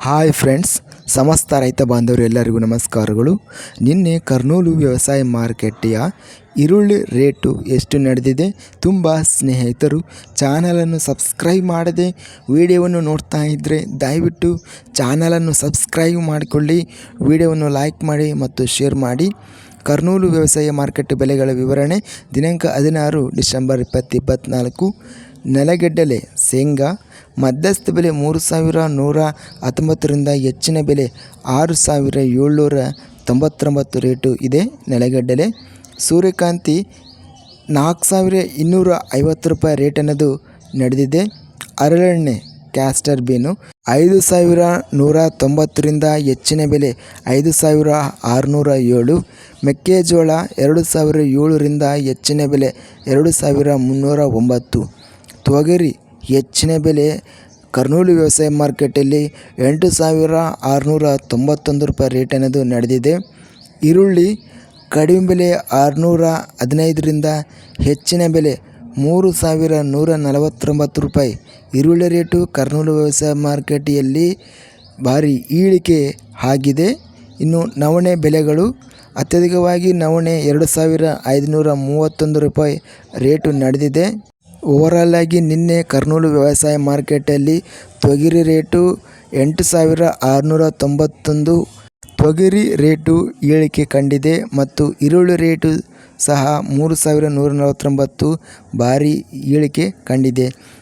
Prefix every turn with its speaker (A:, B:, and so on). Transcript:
A: Hi friends, ಸಮಸ್ತ ರೈತ ಬಾಂಧವರು ಎಲ್ಲರಿಗೂ ನಮಸ್ಕಾರಗಳು. ನಿನ್ನೆ ಕರ್ನೂಲು ವ್ಯವಸಾಯ ಮಾರುಕಟ್ಟೆಯ ಈರುಳ್ಳಿ ರೇಟು ಎಷ್ಟು ನಡೆದಿದೆ ತುಂಬ ಸ್ನೇಹಿತರು ಚಾನಲನ್ನು ಸಬ್ಸ್ಕ್ರೈಬ್ ಮಾಡದೆ ವಿಡಿಯೋವನ್ನು ನೋಡ್ತಾ ಇದ್ದರೆ ದಯವಿಟ್ಟು ಚಾನಲನ್ನು ಸಬ್ಸ್ಕ್ರೈಬ್ ಮಾಡಿಕೊಳ್ಳಿ, ವಿಡಿಯೋವನ್ನು ಲೈಕ್ ಮಾಡಿ ಮತ್ತು ಶೇರ್ ಮಾಡಿ. ಕರ್ನೂಲು ವ್ಯವಸಾಯ ಮಾರುಕಟ್ಟೆ ಬೆಲೆಗಳ ವಿವರಣೆ ದಿನಾಂಕ ಹದಿನಾರು ಡಿಸೆಂಬರ್ ಇಪ್ಪತ್ತು ಇಪ್ಪತ್ತ್ನಾಲ್ಕು ನೆಲಗಡ್ಡಲೆ ಶೇಂಗಾ ಮಧ್ಯಸ್ಥ ಬೆಲೆ ಮೂರು ಸಾವಿರ ನೂರ ಹತ್ತೊಂಬತ್ತರಿಂದ ಹೆಚ್ಚಿನ ಬೆಲೆ ಆರು ಸಾವಿರ ಏಳ್ನೂರ ತೊಂಬತ್ತೊಂಬತ್ತು ರೇಟು ಇದೆ ನೆಲಗಡ್ಡಲೆ. ಸೂರ್ಯಕಾಂತಿ ನಾಲ್ಕು ಸಾವಿರ ಇನ್ನೂರ ಐವತ್ತು ರೂಪಾಯಿ ರೇಟ್ ಅನ್ನೋದು ನಡೆದಿದೆ. ಅರಳೆಣ್ಣೆ ಕ್ಯಾಸ್ಟರ್ ಬೀನು ಐದು ಸಾವಿರ ನೂರ ತೊಂಬತ್ತರಿಂದ ಹೆಚ್ಚಿನ ಬೆಲೆ ಐದು ಸಾವಿರ ಆರುನೂರ ಏಳು. ಮೆಕ್ಕೆಜೋಳ ಎರಡು ಸಾವಿರ ಏಳರಿಂದ ಹೆಚ್ಚಿನ ಬೆಲೆ ಎರಡು ಸಾವಿರ ಮುನ್ನೂರ ಒಂಬತ್ತು. ತೊಗರಿ ಹೆಚ್ಚಿನ ಬೆಲೆ. ಕರ್ನೂಲು ವ್ಯವಸಾಯ ಮಾರ್ಕೆಟಲ್ಲಿ ಎಂಟು ಸಾವಿರ ಆರುನೂರ ತೊಂಬತ್ತೊಂದು ರೂಪಾಯಿ ರೇಟ್ ಅನ್ನೋದು ನಡೆದಿದೆ. ಈರುಳ್ಳಿ ಕಡಿಮೆ ಬೆಲೆ ಆರುನೂರ ಹದಿನೈದರಿಂದ ಹೆಚ್ಚಿನ ಬೆಲೆ ಮೂರು ಸಾವಿರ ನೂರ ನಲವತ್ತೊಂಬತ್ತು ರೂಪಾಯಿ. ಈರುಳ್ಳಿ ರೇಟು ಕರ್ನೂಲು ವ್ಯವಸಾಯ ಮಾರ್ಕೆಟಿಯಲ್ಲಿ ಭಾರಿ ಇಳಿಕೆ ಆಗಿದೆ. ಇನ್ನು ನವಣೆ ಬೆಲೆಗಳು, ಅತ್ಯಧಿಕವಾಗಿ ನವಣೆ ಎರಡು ಸಾವಿರ ಐದುನೂರ ಮೂವತ್ತೊಂದು ರೂಪಾಯಿ ರೇಟು ನಡೆದಿದೆ. ಓವರಾಲ್ ಆಗಿ ನಿನ್ನೆ ಕರ್ನೂಲು ವ್ಯವಸಾಯ ಮಾರ್ಕೆಟಲ್ಲಿ ತೊಗರಿ ರೇಟು ಎಂಟು ಸಾವಿರ ಆರುನೂರ ತೊಂಬತ್ತೊಂದು. ತೊಗರಿ ರೇಟು ಏಳಿಕೆ ಕಂಡಿದೆ ಮತ್ತು ಈರುಳ್ಳಿ ರೇಟು ಸಹ ಮೂರು ಸಾವಿರ ನೂರ ನಲವತ್ತೊಂಬತ್ತು ಭಾರಿ ಇಳಿಕೆ ಕಂಡಿದೆ.